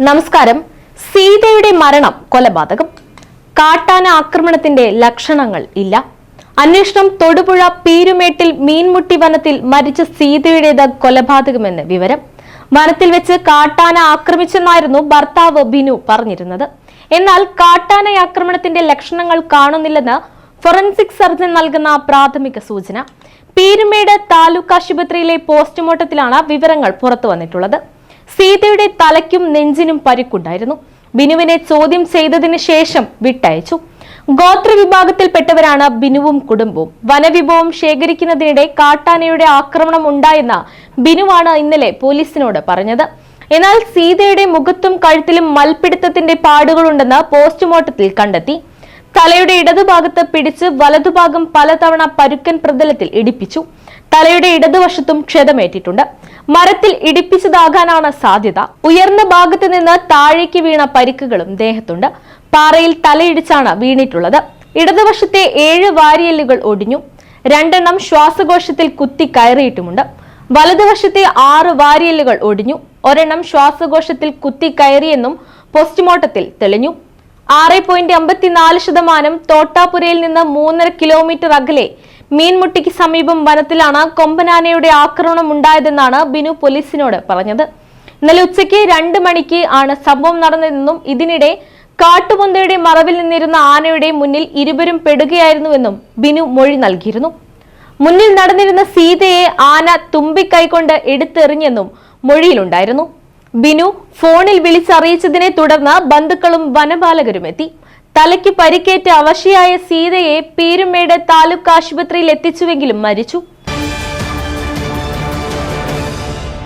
നമസ്കാരം. സീതയുടെ മരണം കൊലപാതകം. കാട്ടാന ആക്രമണത്തിന്റെ ലക്ഷണങ്ങൾ ഇല്ല. അന്വേഷണം തൊടുപുഴ പീരുമേട്ടിൽ മീൻമുട്ടി വനത്തിൽ മരിച്ച സീതയുടേത് കൊലപാതകമെന്ന് വിവരം. വനത്തിൽ വെച്ച് കാട്ടാന ആക്രമിച്ചെന്നായിരുന്നു ഭർത്താവ് ബിനു പറഞ്ഞിരുന്നത്. എന്നാൽ കാട്ടാന ആക്രമണത്തിന്റെ ലക്ഷണങ്ങൾ കാണുന്നില്ലെന്ന് ഫോറൻസിക് സർജൻ നൽകുന്ന പ്രാഥമിക സൂചന. പീരുമേട് താലൂക്ക് ആശുപത്രിയിലെ പോസ്റ്റ്മോർട്ടത്തിലാണ് വിവരങ്ങൾ പുറത്തു വന്നിട്ടുള്ളത്. സീതയുടെ തലയ്ക്കും നെഞ്ചിനും പരിക്കുണ്ടായിരുന്നു. ബിനുവിനെ ചോദ്യം ചെയ്തതിനു ശേഷം വിട്ടയച്ചു. ഗോത്രവിഭാഗത്തിൽപ്പെട്ടവരാണ് ബിനുവും കുടുംബവും. വനവിഭവം ശേഖരിക്കുന്നതിനിടെ കാട്ടാനയുടെ ആക്രമണം ഉണ്ടായെന്ന ബിനുവാണ് ഇന്നലെ പോലീസിനോട് പറഞ്ഞത്. എന്നാൽ സീതയുടെ മുഖത്തും കഴുത്തിലും മൽപിടുത്തത്തിന്റെ പാടുകളുണ്ടെന്ന് പോസ്റ്റ്മോർട്ടത്തിൽ കണ്ടെത്തി. തലയുടെ ഇടതുഭാഗത്ത് പിടിച്ച് വലതുഭാഗം പലതവണ പരുക്കൻ പ്രതലത്തിൽ ഇടിപ്പിച്ചു. തലയുടെ ഇടതുവശത്തും ക്ഷതമേറ്റിട്ടുണ്ട്. മരത്തിൽ ഇടിപ്പിച്ചതാകാനാണ് സാധ്യത. ഉയർന്ന ഭാഗത്ത് നിന്ന് താഴേക്ക് വീണ പരിക്കുകളും ദേഹത്തുണ്ട്. പാറയിൽ തലയിടിച്ചാണ് വീണിട്ടുള്ളത്. ഇടതുവശത്തെ ഏഴ് വാരിയല്ലുകൾ ഒടിഞ്ഞു. രണ്ടെണ്ണം ശ്വാസകോശത്തിൽ കുത്തി കയറിയിട്ടുമുണ്ട്. വലതുവശത്തെ ആറ് വാരിയല്ലുകൾ ഒടിഞ്ഞു. ഒരെണ്ണം ശ്വാസകോശത്തിൽ കുത്തി കയറിയെന്നും പോസ്റ്റ്മോർട്ടത്തിൽ തെളിഞ്ഞു. ആറ് പോയിന്റ് അമ്പത്തിനാല് ശതമാനം തോട്ടാപുരയിൽ നിന്ന് മൂന്നര കിലോമീറ്റർ അകലെ മീൻമുട്ടിക്ക് സമീപം വനത്തിലാണ് കൊമ്പനാനയുടെ ആക്രമണം ഉണ്ടായതെന്നാണ് ബിനു പോലീസിനോട് പറഞ്ഞത്. ഇന്നലെ ഉച്ചയ്ക്ക് രണ്ട് മണിക്ക് ആണ് സംഭവം നടന്നതെന്നും ഇതിനിടെ കാട്ടുപൊന്തയുടെ മറവിൽ നിന്നിരുന്ന ആനയുടെ മുന്നിൽ ഇരുവരും പെടുകയായിരുന്നുവെന്നും ബിനു മൊഴി നൽകിയിരുന്നു. മുന്നിൽ നടന്നിരുന്ന സീതയെ ആന തുമ്പിക്കൈകൊണ്ട് എടുത്തെറിഞ്ഞെന്നും മൊഴിയിലുണ്ടായിരുന്നു. ബിനു ഫോണിൽ വിളിച്ചറിയിച്ചതിനെ തുടർന്ന് ബന്ധുക്കളും വനപാലകരും എത്തി. തലയ്ക്ക് പരിക്കേറ്റ് അവശയായ സീതയെ പീരുമേട് താലൂക്ക് ആശുപത്രിയിൽ എത്തിച്ചുവെങ്കിലും മരിച്ചു.